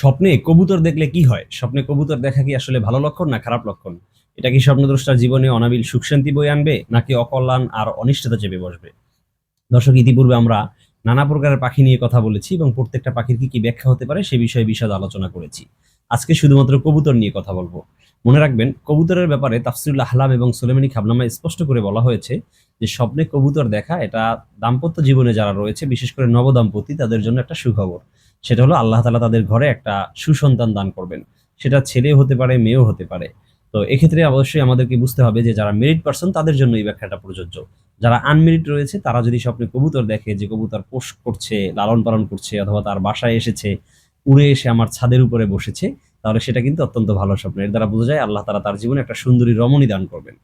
স্বপ্নে কবুতর দেখলে কি হয়? স্বপ্নে কবুতর দেখা কি আসলে ভালো লক্ষণ না খারাপ লক্ষণ? এটা কি স্বপ্নদ্রষ্টার জীবনে অনাবিল সুখ শান্তি বই আনবে, নাকি অকল্যাণ আর অনিষ্টতা চেপে বসবে? দর্শক, ইতিপূর্বে আমরা নানা প্রকারের পাখি নিয়ে কথা বলেছি এবং প্রত্যেকটা পাখির কি কি ব্যাখ্যা হতে পারে সে বিষয়ে বিশদ আলোচনা করেছি। আজকে শুধুমাত্র কবুতর নিয়ে কথা বলব। মনে রাখবেন, কবুতরের ব্যাপারে তাফসিরুল আহলাম এবং সুলেমানি খাবনামায় স্পষ্ট করে বলা হয়েছে যে স্বপ্নে কবুতর দেখা, এটা দাম্পত্য জীবনে যারা রয়েছে, বিশেষ করে নবদম্পতি, তাদের জন্য একটা সুখবর। সেটা হলো আল্লাহ তালা তাদের ঘরে একটা সুসন্তান দান করবেন। সেটা ছেলে হতে পারে, মেয়েও হতে পারে। তো এক্ষেত্রে অবশ্যই আমাদেরকে বুঝতে হবে যে যারা মেরিট পার্সন তাদের জন্য এই ব্যাখ্যাটা প্রযোজ্য। যারা আনমেরিট রয়েছে, তারা যদি স্বপ্নে কবুতর দেখে যে কবুতর পোষ করছে, লালন পালন করছে, অথবা তার বাসায় এসেছে, উড়ে এসে আমার ছাদের উপরে বসেছে, তাহলে সেটা কিন্তু অত্যন্ত ভালো স্বপ্ন। এর দ্বারা বোঝা যায় আল্লাহ তারা তার জীবনে একটা সুন্দরী রমণী দান করবেন।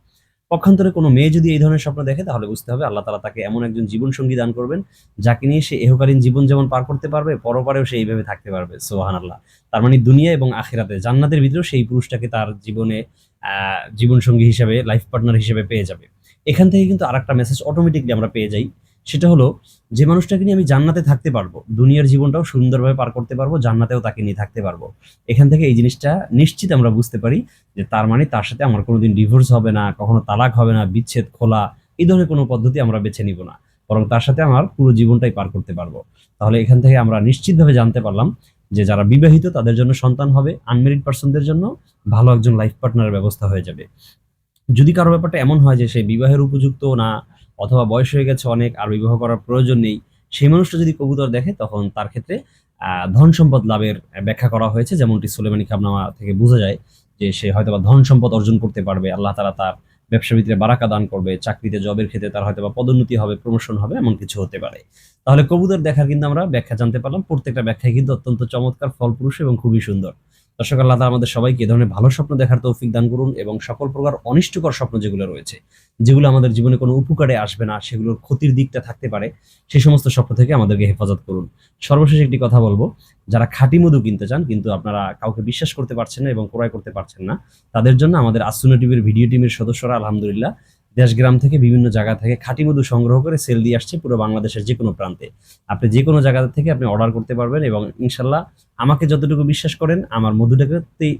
পক্ষান্তরে কোনো মেয়ে যদি এই ধরনের স্বপ্ন দেখে তাহলে বুঝতে হবে আল্লাহ তালা তাকে এমন একজন জীবন সঙ্গী দান করবেন যাকে নিয়ে সে এহকালীন জীবন যেমন পার করতে পারবে পরপারেও সে এইভাবে থাকতে পারবে। সোহান আল্লাহ তার মানে দুনিয়া এবং আখেরাতে জান্নাতের ভিতরেও সেই পুরুষটাকে তার জীবনে আহ, জীবন সঙ্গী হিসাবে লাইফ পার্টনার হিসেবে পেয়ে যাবে। এখান থেকে কিন্তু আর একটা মেসেজ অটোমেটিকলি আমরা পেয়ে যাই। সেটা হলো, যে মানুষটাকে নিয়ে আমি জান্নাতে থাকতে পারব, দুনিয়ার জীবনটাও সুন্দরভাবে পার করতে পারব, জান্নাতেও তাকে নিয়ে থাকতে পারব, এখান থেকে এই জিনিসটা নিশ্চিত আমরা বুঝতে পারি যে তার মানে তার সাথে আমার কোনোদিন ডিভোর্স হবে না, কখনো তালাক হবে না, বিচ্ছেদ, খোলা, এই ধরনের কোনো পদ্ধতি আমরা বেছে নিব না। বরং তার সাথে আমার পুরো জীবনটাই পার করতে পারব। তাহলে এখান থেকে আমরা নিশ্চিতভাবে জানতে পারলাম যে যারা বিবাহিত, তাদের জন্য সন্তান হবে আনমেরিড পার্সনদের জন্য ভালো একজন লাইফ পার্টনারের ব্যবস্থা হয়ে যাবে। যদি কারও ব্যাপারটা এমন হয় যে সে বিবাহের উপযুক্ত না অথবা বয়স হয়ে গেছে অনেক, আর বিবাহ করার প্রয়োজন নেই, সেই মানুষটা যদি কবুতর দেখে, তখন তার ক্ষেত্রে ধন সম্পদ লাভের ব্যাখ্যা করা হয়েছে, যেমনটি সোলেমানি খাবনামা থেকে বোঝা যায় যে সে হয়তো বা ধন সম্পদ অর্জন করতে পারবে, আল্লাহ তালা তার ব্যবসা ভিতরে বারাকা দান করবে, চাকরিতে, জবের ক্ষেত্রে তার হয়তো বা পদোন্নতি হবে প্রমোশন হবে, এমন কিছু হতে পারে। তাহলে কবুতর দেখার কিন্তু আমরা ব্যাখ্যা জানতে পারলাম, প্রত্যেকটা ব্যাখ্যায় কিন্তু অত্যন্ত চমৎকার, ফলপ্রসূ এবং খুবই সুন্দর। দর্শক আল্লাহ আমাদের সবাইকে এ ধরনের ভালো স্বপ্ন দেখার তৌফিক দান করুন এবং সকল প্রকার অনিষ্টকর স্বপ্ন যেগুলো রয়েছে, যেগুলো আমাদের জীবনে কোনো উপকারে আসবে না, সেগুলোর ক্ষতির দিকটা থাকতে পারে সেই সমস্ত স্বপ্ন থেকে আমাদেরকে হেফাজত করুন। সর্বশেষ একটি কথা বলব, যারা খাঁটি মধু কিনতে চান কিন্তু আপনারা কাউকে বিশ্বাস করতে পারছেন না এবং ক্রয় করতে পারছেন না, তাদের জন্য আমাদের আসুনা টিভির ভিডিও টিমের সদস্যরা আলহামদুলিল্লাহ দেশগ্রাম থেকে বিভিন্ন জায়গা থেকে খাঁটি মধু সংগ্রহ করে সেল দিয়ে আসছে পুরো বাংলাদেশের যে কোনো প্রান্তে। আপনি যে কোনো জায়গা থেকে আপনি অর্ডার করতে পারবেন এবং ইনশাল্লাহ আমাকে যতটুকু বিশ্বাস করেন, আমার মধুটাকে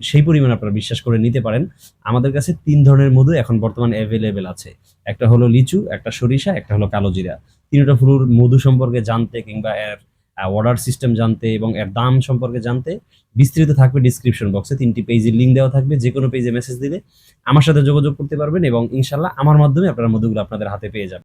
সেই পরিমাণ আপনারা বিশ্বাস করে নিতে পারেন। আমাদের কাছে তিন ধরনের মধু এখন বর্তমানে অ্যাভেলেবেল আছে। একটা হলো লিচু, একটা সরিষা, একটা হলো কালো জিরা। তিনটা ফুলুর মধু সম্পর্কে জানতে কিংবা এর অর্ডার সিস্টেম জানতে এবং এর দাম সম্পর্কে জানতে বিস্তৃত থাকবে ডিসক্রিপশন বক্সে তিনটি পেজের লিঙ্ক দেওয়া থাকবে যে কোনো পেজে মেসেজ দিলে আমার সাথে যোগাযোগ করতে পারবেন এবং ইনশাল্লাহ আমার মাধ্যমে আপনারা মধুগুলো আপনাদের হাতে পেয়ে যাবেন।